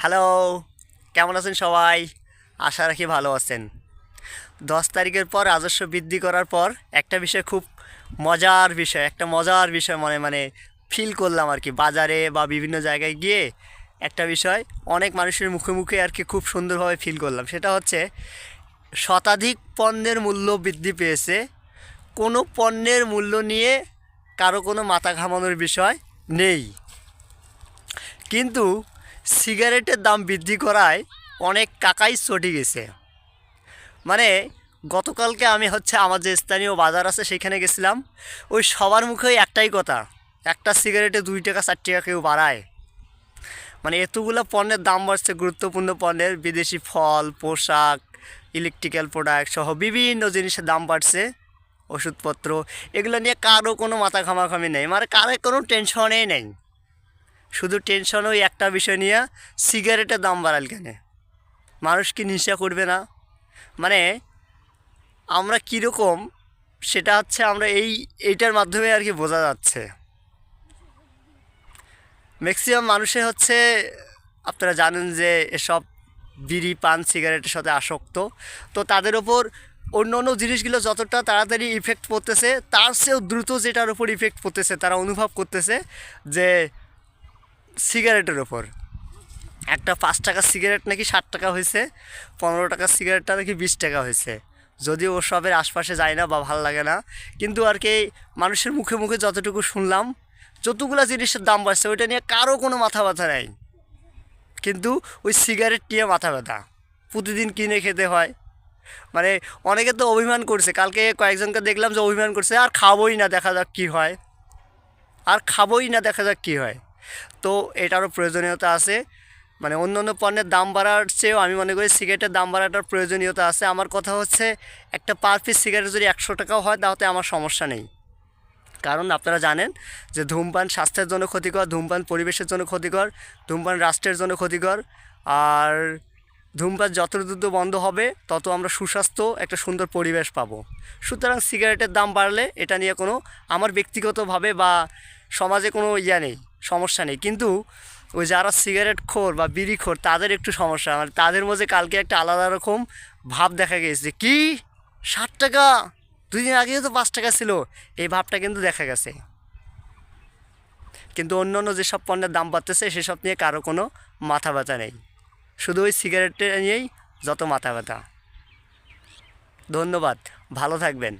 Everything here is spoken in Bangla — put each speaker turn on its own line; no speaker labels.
হ্যালো কেমন আছেন সবাই? আশা রাখি ভালো আছেন। দশ তারিখের পর রাজস্ব বৃদ্ধি করার পর একটা বিষয় খুব মজার বিষয়, একটা মজার বিষয় মানে মানে ফিল করলাম আর কি। বাজারে বা বিভিন্ন জায়গায় গিয়ে একটা বিষয় অনেক মানুষের মুখে মুখে আর কি খুব সুন্দরভাবে ফিল করলাম। সেটা হচ্ছে শতাধিক পণ্যের মূল্য বৃদ্ধি পেয়েছে। কোনো পণ্যের মূল্য নিয়ে কারও কোনো মাথা ঘামানোর বিষয় নেই। কিন্তু সিগারেটের দাম বৃদ্ধি করায় অনেক কাকাই চটে গেছে। মানে গতকালকে আমি হচ্ছে আমার যে স্থানীয় বাজার আছে সেখানে গেছিলাম। ওই সবার মুখেই একটাই কথা, একটা সিগারেটে দুই টাকা, চার টাকা কেউ বাড়ায়। মানে এতগুলো পণ্যের দাম বাড়ছে, গুরুত্বপূর্ণ পণ্যের, বিদেশি ফল, পোশাক ইলেকট্রিক্যাল প্রোডাক্ট সহ বিভিন্ন জিনিসের দাম বাড়ছে, ওষুধপত্র, এগুলো নিয়ে কারও কোনো মাথা ঘামাঘামি নেই। মানে কারও কোনো টেনশনেই নেই। শুধু টেনশন ওই একটা বিষয় নিয়ে সিগারেটের দাম বাড়াল কেন? মানুষ কি নেশা করবে না? মানে আমরা কীরকম সেটা হচ্ছে আমরা এই, এইটার মাধ্যমে আর কি বোঝা যাচ্ছে। ম্যাক্সিমাম মানুষে হচ্ছে, আপনারা জানেন যে এসব বিড়ি, পান সিগারেটের সাথে আসক্ত। তো তাদের ওপর অন্য অন্য জিনিসগুলো যতটা তাড়াতাড়ি ইফেক্ট পড়তেছে, তার চেয়েও দ্রুত যেটার উপর ইফেক্ট পড়তেছে, তারা অনুভব করতেছে যে সিগারেটের ওপর। একটা পাঁচ টাকা সিগারেট নাকি ষাট টাকা হয়েছে, পনেরো টাকা সিগারেটটা নাকি বিশ টাকা হয়েছে। যদিও ওসবের আশপাশে যায় না বা ভালো লাগে না, কিন্তু আর কি মানুষের মুখে মুখে যতটুকু শুনলাম, যতগুলো জিনিসের দাম বাড়ছে, ওইটা নিয়ে কারও কোনো মাথা ব্যথা নেই। কিন্তু ওই সিগারেট নিয়ে মাথা ব্যথা, প্রতিদিন কিনে খেতে হয়। মানে অনেকে তো অভিমান করছে, কালকে কয়েকজনকে দেখলাম যে অভিমান করছে, আর খাবোই না, দেখা যাক কী হয়। আর খাবোই না, দেখা যাক কী হয়। তো এটারও প্রয়োজনীয়তা আছে। মানে অন্য অন্য পণ্যের দাম বাড়ার চেয়েও আমি মনে করি সিগারেটের দাম বাড়াটার প্রয়োজনীয়তা আছে। আমার কথা হচ্ছে, একটা পার পিস সিগারেট যদি একশো টাকাও হয়, তাহলে আমার সমস্যা নেই। কারণ আপনারা জানেন যে ধূমপান স্বাস্থ্যের জন্য ক্ষতিকর, ধূমপান পরিবেশের জন্য ক্ষতিকর, ধূমপান রাষ্ট্রের জন্য ক্ষতিকর। আর ধূমপান যত দ্রুত বন্ধ হবে, তত আমরা সুস্বাস্থ্য, একটা সুন্দর পরিবেশ পাবো। সুতরাং সিগারেটের দাম বাড়লে এটা নিয়ে কোনো আমার ব্যক্তিগতভাবে বা সমাজে কোনো ইয়া নেই, সমস্যা নেই। কিন্তু ওই যারা সিগারেট খোর বা বিড়ি খোর, তাদের একটু সমস্যা। মানে তাদের মধ্যে কালকে একটা আলাদা রকম ভাব দেখা গেছে যে, কি? ষাট টাকা? দুই দিন আগেও তো পাঁচ টাকা ছিল। এই ভাবটা কিন্তু দেখা গেছে। কিন্তু অন্য অন্য যেসব পণ্যের দাম বাড়তেছে, সেসব নিয়ে কারও কোনো মাথা ব্যথা নেই। শুধু ওই সিগারেটটা নিয়েই যত মাথা ব্যথা। ধন্যবাদ। ভালো থাকবেন।